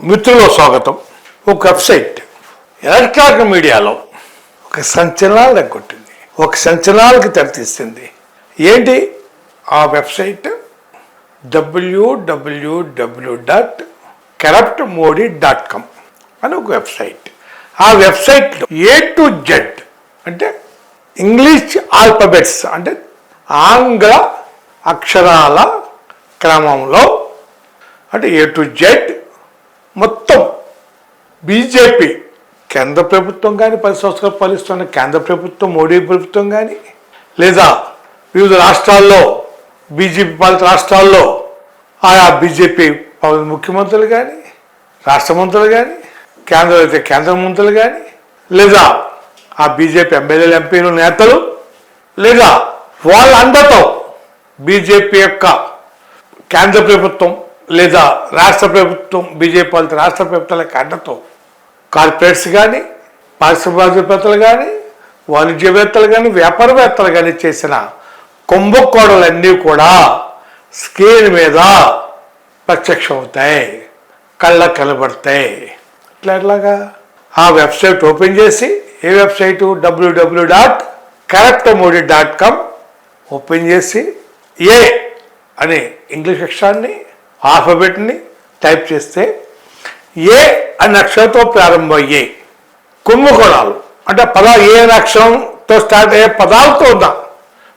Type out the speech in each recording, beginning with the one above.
మిత్రుల స్వాగతం. ఒక వెబ్సైట్. ఎలక్ట్రానిక్ మీడియాలో ఒక సంచలనాలు కొట్టింది ఒక సంచలనాలకు తెరతీస్తుంది ఏంటి? ఆ website W W W dot corrupt Modi dot com అని ఒక వెబ్సైట్. ఆ వెబ్సైట్లో ఏ టు జెడ్ అంటే ఇంగ్లీష్ ఆల్ఫబెట్స్ అంటే ఆంగ్ల అక్షరాల క్రమంలో అంటే ఏ టు జెడ్ మొత్తం బీజేపీ కేంద్ర ప్రభుత్వం కానీ పది సంవత్సరాలు పాలిస్తున్న కేంద్ర ప్రభుత్వం మోడీ ప్రభుత్వం కానీ లేదా వివిధ రాష్ట్రాల్లో బీజేపీ పాలిత రాష్ట్రాల్లో ఆయా బీజేపీ ముఖ్యమంత్రులు కానీ రాష్ట్ర మంత్రులు కానీ కేంద్ర అయితే కేంద్ర మంత్రులు కానీ లేదా ఆ బీజేపీ ఎమ్మెల్యేలు ఎంపీలు నేతలు లేదా వాళ్ళందరితో బీజేపీ యొక్క కేంద్ర ప్రభుత్వం లేదా రాష్ట్ర ప్రభుత్వం బీజేపీ పాలిత రాష్ట్ర ప్రభుత్వాల కడ్డతో కార్పొరేట్స్ కానీ పారిశ్రామికవేత్తలు కానీ వాణిజ్యవేత్తలు కానీ వ్యాపారవేత్తలు కానీ చేసిన కుంభకోడలన్నీ కూడా స్క్రీన్ మీద ప్రత్యక్షం అవుతాయి కళ్ళ కనబడతాయి. ఇట్లా ఎట్లాగా? ఆ వెబ్సైట్ ఓపెన్ చేసి ఏ website? W W dot correct Modi dot com open చేసి ఏ అనే ఇంగ్లీష్ అక్షరాన్ని ఆల్ఫబెట్ని టైప్ చేస్తే ఏ అనే అక్షరంతో ప్రారంభమయ్యే కుంభకోణాలు. అంటే పదాలు ఏ అక్షరంతో స్టార్ట్ అయ్యే పదాలతో ఉన్న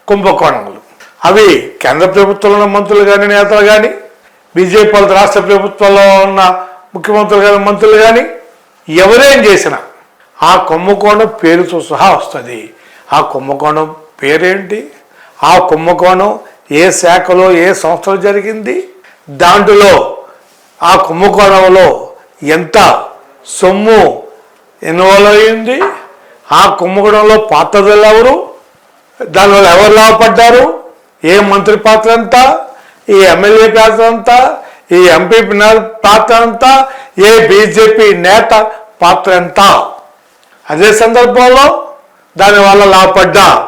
కుంభకోణాలు. అవి కేంద్ర ప్రభుత్వంలో ఉన్న మంత్రులు కానీ నేతలు కానీ బీజేపీ రాష్ట్ర ప్రభుత్వంలో ఉన్న ముఖ్యమంత్రులు కానీ మంత్రులు కానీ ఎవరేం చేసినా ఆ కుంభకోణం పేరుతో సహా వస్తుంది. ఆ కుంభకోణం పేరేంటి? ఆ కుంభకోణం ఏ శాఖలో ఏ సంస్థలో జరిగింది? దాంట్లో ఆ కుంభకోణంలో ఎంత సొమ్ము ఇన్వాల్వ్ అయింది? ఆ కుంభకోణంలో పాత్రలు ఎవరు? దానివల్ల ఎవరు లాభపడ్డారు? ఏ మంత్రి పాత్ర ఎంత ఈ ఎమ్మెల్యే పాత్ర ఎంత ఈ ఎంపీ పాత్ర ఎంత ఏ బీజేపీ నేత పాత్ర ఎంత అదే సందర్భంలో దానివల్ల లాభపడ్డా?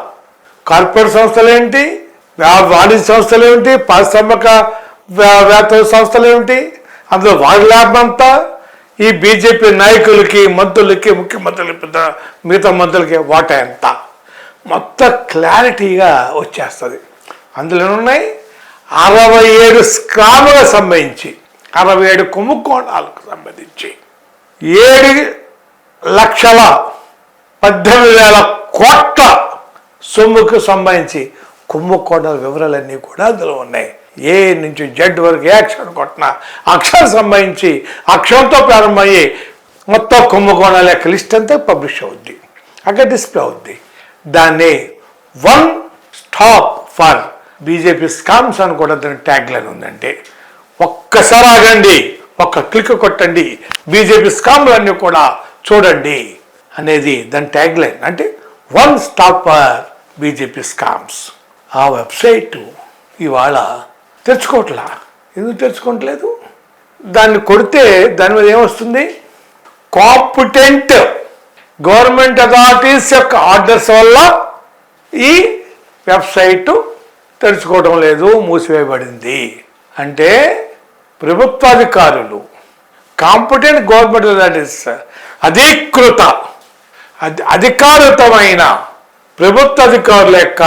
కార్పొరేట్ సంస్థలు ఏంటి వాణిజ్య సంస్థలు ఏమిటి పారిశ్రామిక వ్యాపార సంస్థలు ఏమిటి? అందులో వాడి లాభం అంతా. ఈ బీజేపీ నాయకులకి మంత్రులకి ముఖ్యమంత్రులకి పెద్ద మిగతా మంత్రులకి వాటా ఎంత? మొత్తం క్లారిటీగా వచ్చేస్తుంది. అందులో ఉన్నాయి అరవై ఏడు స్కాములకు సంబంధించి అరవై ఏడు కుంభకోణాలకు సంబంధించి ఏడు లక్షల పద్దెనిమిది వేల కోట్ల సొమ్ముకు సంబంధించి కుంభకోణాల వివరాలన్నీ కూడా అందులో ఉన్నాయి. ఏ నుంచి జడ్ వరకు ఏ అక్షరం కొట్టినా అక్షరం సంబంధించి అక్షరంతో ప్రారంభమయ్యి మొత్తం కుంభకోణాల యొక్క లిస్ట్ అంతా పబ్లిష్ అవుద్ది అక్కడ డిస్ప్లే అవుద్ది. దాన్ని one stop for BJP scams అని కూడా దాని ట్యాగ్ లైన్ ఉందంటే ఒక్కసారి ఆగండి ఒక్క క్లిక్ కొట్టండి బీజేపీ స్కామ్లన్నీ కూడా చూడండి అనేది దాని ట్యాగ్ లైన్. అంటే one stop for BJP scams. ఆ వెబ్సైట్ ఇవాళ తెచ్చుకోవట్లా ఎందుకు తెచ్చుకోవట్లేదు దాన్ని కొడితే దాని మీద ఏమొస్తుంది? కాంపిటెంట్ గవర్నమెంట్ అథారిటీస్ యొక్క ఆర్డర్స్ వల్ల ఈ వెబ్సైట్ తెరుచుకోవడం లేదు మూసివేయబడింది. అంటే ప్రభుత్వాధికారులు కాంపిటెంట్ గవర్నమెంట్ అథారిటీస్ అధీకృత అధి- అధికారితమైన ప్రభుత్వ అధికారుల యొక్క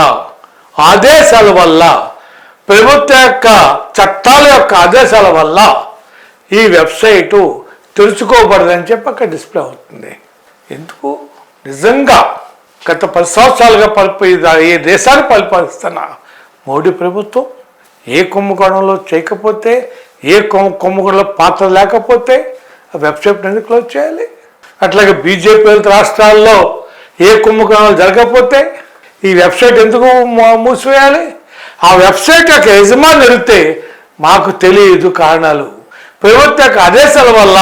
ఆదేశాల వల్ల ప్రభుత్వ యొక్క చట్టాల యొక్క ఆదేశాల వల్ల ఈ వెబ్సైటు తెలుసుకోబడదని చెప్పి అక్కడ డిస్ప్లే అవుతుంది. ఎందుకు? నిజంగా గత పది సంవత్సరాలుగా పరిప ఈ దేశాన్ని పరిపాలిస్తున్న మోడీ ప్రభుత్వం ఏ కుంభకోణంలో చేయకపోతే ఏ కుంభకోణంలో పాత్ర లేకపోతే ఆ వెబ్సైట్ ఎందుకు క్లోజ్ చేయాలి? అట్లాగే బీజేపీ రాష్ట్రాల్లో ఏ కుంభకోణాలు జరగకపోతే ఈ వెబ్సైట్ ఎందుకు మూసివేయాలి? ఆ వెబ్సైట్ యొక్క యజమాని వెళ్తే మాకు తెలియదు కారణాలు. ప్రభుత్వ యొక్క ఆదేశాల వల్ల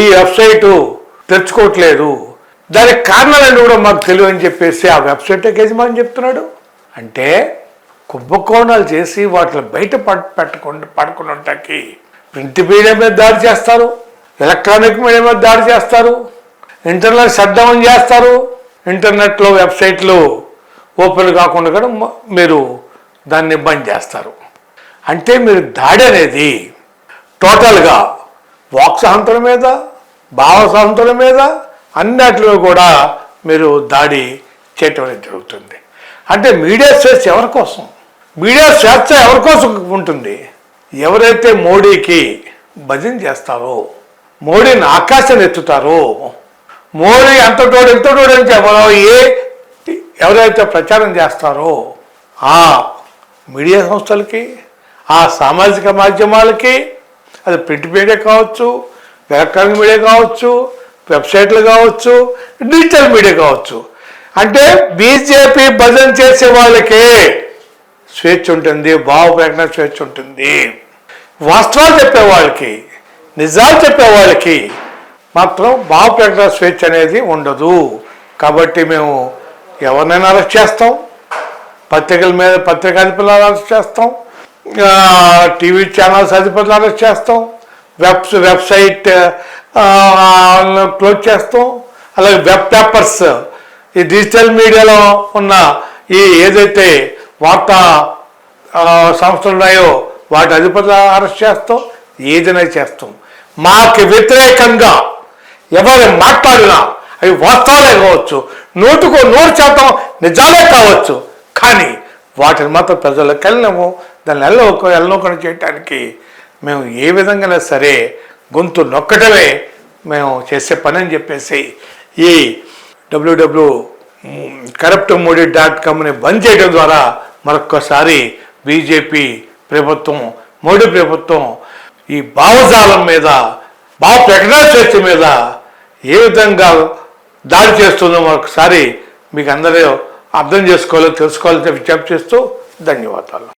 ఈ వెబ్సైటు తెరుచుకోవట్లేదు. దానికి కారణాలన్నీ కూడా మాకు తెలియదు అని చెప్పేసి ఆ వెబ్సైట్ యొక్క యజమాని చెప్తున్నాడు. అంటే కుంభకోణాలు చేసి వాటిని బయట పెట్టకుండా పడకుండా ప్రింట్ మీడియా మీద దాడి చేస్తారు. ఎలక్ట్రానిక్ మీడియా మీద దాడి చేస్తారు. ఇంటర్నెట్ షట్ డౌన్ చేస్తారు. ఇంటర్నెట్లో వెబ్సైట్లు ఓపెన్ కాకుండా కూడా మీరు దాన్ని బంద్ చేస్తారు. అంటే మీరు దాడి అనేది టోటల్గా వాక్ స్వాతంత్రం మీద భావ స్వాతంత్రం మీద అన్నిటిలో కూడా మీరు దాడి చేయటం అనేది జరుగుతుంది. అంటే మీడియా స్వేచ్ఛ ఎవరి కోసం? మీడియా స్వేచ్ఛ ఎవరి కోసం ఉంటుంది? ఎవరైతే మోడీకి భజన చేస్తారో మోడీని ఆకాశం ఎత్తుతారో మోడీ అంతటోడు ఎంతటోడు అని చెప్పారో ఏ ఎవరైతే ప్రచారం చేస్తారో ఆ మీడియా సంస్థలకి ఆ సామాజిక మాధ్యమాలకి అది ప్రింట్ మీడియా కావచ్చు ఎలక్ట్రానిక్ మీడియా కావచ్చు వెబ్సైట్లు కావచ్చు డిజిటల్ మీడియా కావచ్చు. అంటే బీజేపీ భజన చేసే వాళ్ళకే స్వేచ్ఛ ఉంటుంది భావ ప్రకటన స్వేచ్ఛ ఉంటుంది. వాస్తవాలు చెప్పే వాళ్ళకి నిజాలు చెప్పే వాళ్ళకి మాత్రం భావ ప్రకటన స్వేచ్ఛ అనేది ఉండదు. కాబట్టి మేము ఎవరినైనా అరెస్ట్ చేస్తాం పత్రికల మీద పత్రికా అధిపతులు అరెస్ట్ చేస్తాం. టీవీ ఛానల్స్ అధిపతులు అరెస్ట్ చేస్తాం. వెబ్ వెబ్సైట్ క్లోజ్ చేస్తాం. అలాగే వెబ్ పేపర్స్ ఈ డిజిటల్ మీడియాలో ఉన్న ఈ ఏదైతే వార్తా సంస్థలు ఉన్నాయో వాటి అధిపతులు అరెస్ట్ చేస్తాం. ఏదైనా చేస్తాం. మాకు వ్యతిరేకంగా ఎవరు మాట్లాడినా అవి వాస్తవాలే కావచ్చు. నూటుకు నూరు శాతం నిజాలే కావచ్చు. కానీ వాటిని మాత్రం ప్రజలకు వెళ్ళము. దాన్ని ఎల్లొక వెళ్ళనొకని చేయటానికి మేము ఏ విధంగా సరే గొంతు నొక్కటమే మేము చేసే పని అని చెప్పేసి ఈ W W corrupt Modi dot కామ్ని బంద్ చేయడం ద్వారా మరొక్కసారి బీజేపీ ప్రభుత్వం మోడీ ప్రభుత్వం ఈ భావజాలం మీద భావ ప్రకటన చర్చ మీద ఏ విధంగా దాడి చేస్తుందో మరొకసారి మీకు అందరూ అర్థం చేసుకోవాలో తెలుసుకోవాలని విజ్ఞప్తి చేస్తూ ధన్యవాదాలు